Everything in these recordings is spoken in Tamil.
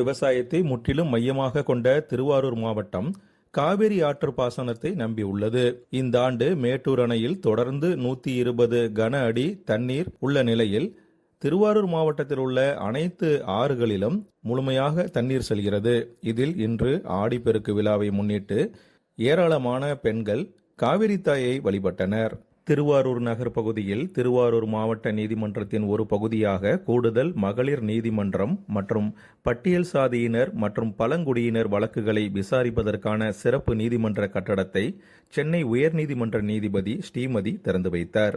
விவசாயத்தை முற்றிலும் மையமாக கொண்ட திருவாரூர் மாவட்டம் காவிரி ஆற்று பாசனத்தை நம்பியுள்ளது. இந்த ஆண்டு மேட்டூர் அணையில் தொடர்ந்து நூத்தி இருபது கன அடி தண்ணீர் உள்ள நிலையில் திருவாரூர் மாவட்டத்தில் உள்ள அனைத்து ஆறுகளிலும் முழுமையாக தண்ணீர் செல்கிறது. இதில் இன்று ஆடிப்பெருக்கு விழாவை முன்னிட்டு ஏராளமான பெண்கள் காவிரி தாயை வழிபட்டனர். திருவாரூர் நகர் பகுதியில் திருவாரூர் மாவட்ட நீதிமன்றத்தின் ஒரு பகுதியாக கூடுதல் மகளிர் நீதிமன்றம் மற்றும் பட்டியல் சாதியினர் மற்றும் பழங்குடியினர் வழக்குகளை விசாரிப்பதற்கான சிறப்பு நீதிமன்ற கட்டடத்தை சென்னை உயர்நீதிமன்ற நீதிபதி ஸ்ரீமதி திறந்து வைத்தார்.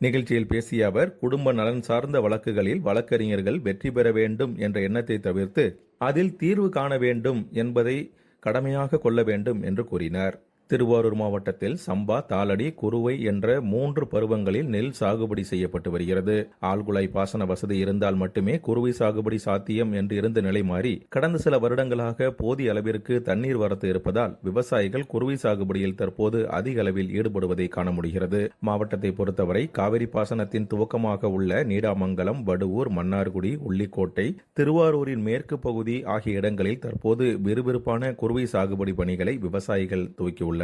நிகழ்ச்சியில் பேசிய அவர் குடும்ப நலன் சார்ந்த வழக்குகளில் வழக்கறிஞர்கள் வெற்றி பெற வேண்டும் என்ற எண்ணத்தை தவிர்த்து அதில் தீர்வு காண வேண்டும் என்பதை கடமையாக கொள்ள வேண்டும் என்று கூறினார். திருவாரூர் மாவட்டத்தில் சம்பா தாளடி குறுவை என்ற மூன்று பருவங்களில் நெல் சாகுபடி செய்யப்பட்டு வருகிறது. ஆழ்குழாய் பாசன வசதி இருந்தால் மட்டுமே குறுவை சாகுபடி சாத்தியம் என்று இருந்த நிலை மாறி கடந்த சில வருடங்களாக போதிய அளவிற்கு தண்ணீர் வரத்து இருப்பதால் விவசாயிகள் குறுவை சாகுபடியில் தற்போது அதிக அளவில் ஈடுபடுவதை காண முடிகிறது. மாவட்டத்தை பொறுத்தவரை காவிரி பாசனத்தின் துவக்கமாக உள்ள நீடாமங்கலம் வடுவூர் மன்னார்குடி உள்ளிக்கோட்டை திருவாரூரின் மேற்கு பகுதி ஆகிய இடங்களில் தற்போது விறுவிறுப்பான குறுவை சாகுபடி பணிகளை விவசாயிகள் துவக்கியுள்ளனர்.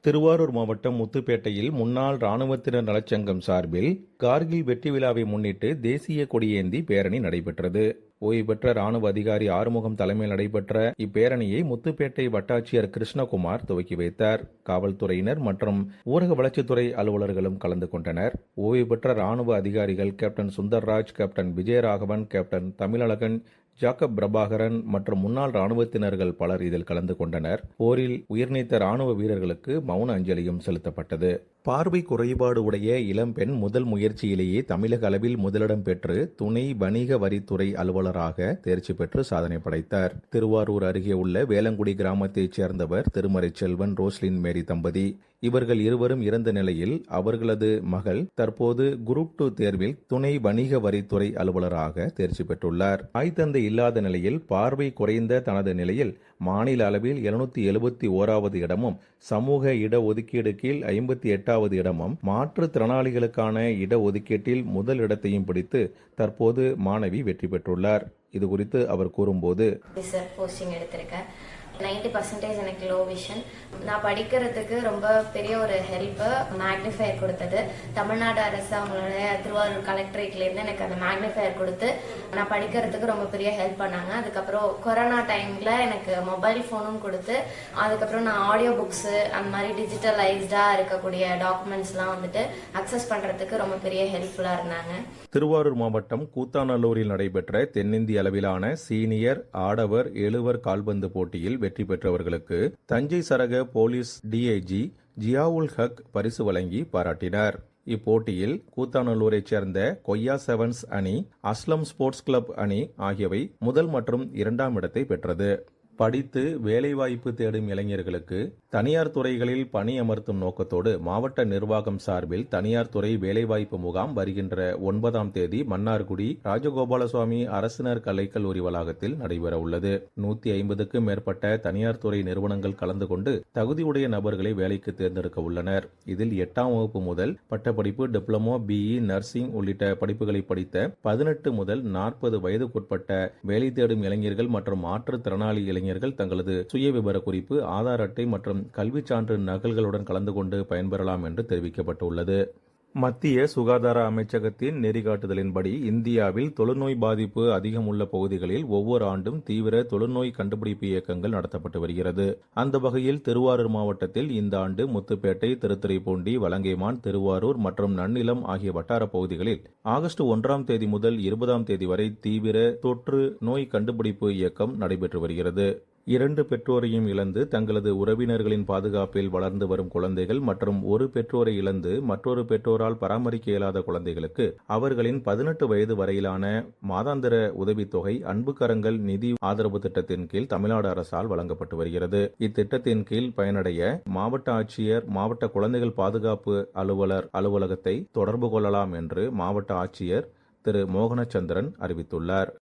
திருவாரூர் மாவட்டம் முத்துப்பேட்டையில் முன்னாள் ராணுவத்தினர் நலச்சங்கம் சார்பில் கார்கில் வெற்றி விழாவை முன்னிட்டு தேசிய கொடியேந்தி பேரணி நடைபெற்றது. ஓய்வு பெற்ற ராணுவ அதிகாரி ஆறுமுகம் தலைமையில் நடைபெற்ற இப்பேரணியை முத்துப்பேட்டை வட்டாட்சியர் கிருஷ்ணகுமார் துவக்கி வைத்தார். காவல்துறையினர் மற்றும் ஊரக வளர்ச்சித்துறை அலுவலர்களும் கலந்து கொண்டனர். ஓய்வு பெற்ற ராணுவ அதிகாரிகள் captain Sundarraj captain Vijayaraghavan captain Tamizhazhagan Jacob Prabhakaran மற்றும் முன்னாள் ராணுவத்தினர்கள் பலர் இதில் கலந்து கொண்டனர். போரில் உயிர்நீத்த ராணுவ வீரர்களுக்கு மௌன அஞ்சலியும் செலுத்தப்பட்டது. பார்வை குறைபாடு உடைய இளம்பெண் முதல் முயற்சியிலேயே தமிழக அளவில் முதலிடம் பெற்று துணை வணிக வரித்துறை அலுவலராக தேர்ச்சி பெற்று சாதனை படைத்தார். திருவாரூர் அருகே உள்ள வேலங்குடி கிராமத்தைச் சேர்ந்தவர் திருமறை செல்வன் ரோஸ்லின் மேரி தம்பதி. இவர்கள் இருவரும் இறந்த நிலையில் அவர்களது மகள் தற்போது குரூப் டூ தேர்வில் துணை வணிக வரித்துறை அலுவலராக தேர்ச்சி பெற்றுள்ளார். தாய் தந்தை இல்லாத நிலையில் பார்வை குறைந்த தனது நிலையில் மாநில அளவில் இருநூத்தி எழுபத்தி ஓராவது இடமும் சமூக இடஒதுக்கீடு கீழ் ஐம்பத்தி எட்டாவது இடமும் மாற்றுத்திறனாளிகளுக்கான இட ஒதுக்கீட்டில் முதல் இடத்தையும் பிடித்து தற்போது மாணவி வெற்றி பெற்றுள்ளார். இது குறித்து அவர் கூறும்போது எடுத்திருக்கேன். நைன்டி பர்சன்டேஜ் எனக்கு லோ விஷன் நான் படிக்கிறதுக்கு ரொம்ப பெரிய ஒரு ஹெல்ப்பு மேக்னிஃபையர் கொடுத்தது. தமிழ்நாடு அரசு அவங்களுடைய திருவாரூர் கலெக்டரேட்லேருந்து எனக்கு அந்த மேக்னிஃபையர் கொடுத்து நான் படிக்கிறதுக்கு ரொம்ப பெரிய ஹெல்ப் பண்ணாங்க. அதுக்கப்புறம் கொரோனா டைமில் எனக்கு மொபைல் ஃபோனும் கொடுத்து அதுக்கப்புறம் நான் ஆடியோ புக்ஸு அந்த மாதிரி டிஜிட்டலைஸ்டாக இருக்கக்கூடிய டாக்குமெண்ட்ஸ்லாம் வந்துட்டு அக்சஸ் பண்ணுறதுக்கு ரொம்ப பெரிய ஹெல்ப்ஃபுல்லாக இருந்தாங்க. திருவாரூர் மாவட்டம் கூத்தாநல்லூரில் நடைபெற்ற தென்னிந்திய அளவிலான சீனியர் ஆடவர் எழுவர் கால்பந்து போட்டியில் வெற்றி பெற்றவர்களுக்கு தஞ்சை சரக போலீஸ் டிஐஜி ஜியாவுல் ஹக் பரிசு வழங்கி பாராட்டினார். இப்போட்டியில் கூத்தாநல்லூரைச் சேர்ந்த கொய்யா செவன்ஸ் அணி அஸ்லம் ஸ்போர்ட்ஸ் கிளப் அணி ஆகியவை முதல் மற்றும் இரண்டாம் இடத்தை பெற்றது. படித்து வேலைவாய்ப்பு தேடும் இளைஞர்களுக்கு தனியார் துறைகளில் பணி அமர்த்தும் நோக்கத்தோடு மாவட்ட நிர்வாகம் சார்பில் தனியார் துறை வேலைவாய்ப்பு முகாம் வருகின்ற ஒன்பதாம் தேதி மன்னார்குடி ராஜகோபாலசுவாமி அரசினர் கலைக்கல்லூரி வளாகத்தில் நடைபெற உள்ளது. நூத்தி ஐம்பதுக்கும் மேற்பட்ட தனியார் துறை நிறுவனங்கள் கலந்து கொண்டு தகுதியுடைய நபர்களை வேலைக்கு தேர்ந்தெடுக்க உள்ளனர். இதில் எட்டாம் வகுப்பு முதல் பட்டப்படிப்பு டிப்ளமோ பிஇ நர்சிங் உள்ளிட்ட படிப்புகளை படித்த பதினெட்டு முதல் நாற்பது வயதுக்குட்பட்ட வேலை தேடும் இளைஞர்கள் மற்றும் மாற்றுத்திறனாளி இளைஞர்கள் தங்களது சுய விபர குறிப்பு ஆதார் அட்டை மற்றும் கல்விச் சான்று நகல்களுடன் கலந்து கொண்டு பயன்பெறலாம் என்று தெரிவிக்கப்பட்டுள்ளது. மத்திய சுகாதார அமைச்சகத்தின் நெறிகாட்டுதலின்படி இந்தியாவில் தொழுநோய் பாதிப்பு அதிகம் உள்ள பகுதிகளில் ஒவ்வொரு ஆண்டும் தீவிர தொழுநோய் கண்டுபிடிப்பு இயக்கங்கள் நடத்தப்பட்டு வருகிறது. அந்த வகையில் திருவாரூர் மாவட்டத்தில் இந்த ஆண்டு முத்துப்பேட்டை திருத்துறைப்பூண்டி வலங்கைமான் திருவாரூர் மற்றும் நன்னிலம் ஆகிய வட்டார பகுதிகளில் ஆகஸ்ட் ஒன்றாம் தேதி முதல் இருபதாம் தேதி வரை தீவிர தொற்று நோய் கண்டுபிடிப்பு இயக்கம் நடைபெற்று வருகிறது. இரண்டு பெற்றோரையும் இழந்து தங்களது உறவினர்களின் பாதுகாப்பில் வளர்ந்து வரும் குழந்தைகள் மற்றும் ஒரு பெற்றோரை இழந்து மற்றொரு பெற்றோரால் பராமரிக்க இயலாத குழந்தைகளுக்கு அவர்களின் பதினெட்டு வயது வரையிலான மாதாந்திர உதவித்தொகை அன்பு கரங்கள் நிதி ஆதரவு திட்டத்தின் கீழ் தமிழ்நாடு அரசால் வழங்கப்பட்டு வருகிறது. இத்திட்டத்தின் கீழ் பயனடைய மாவட்ட ஆட்சியர் மாவட்ட குழந்தைகள் பாதுகாப்பு அலுவலர் அலுவலகத்தை தொடர்பு கொள்ளலாம் என்று மாவட்ட ஆட்சியர் திரு மோகனச்சந்திரன் அறிவித்துள்ளார்.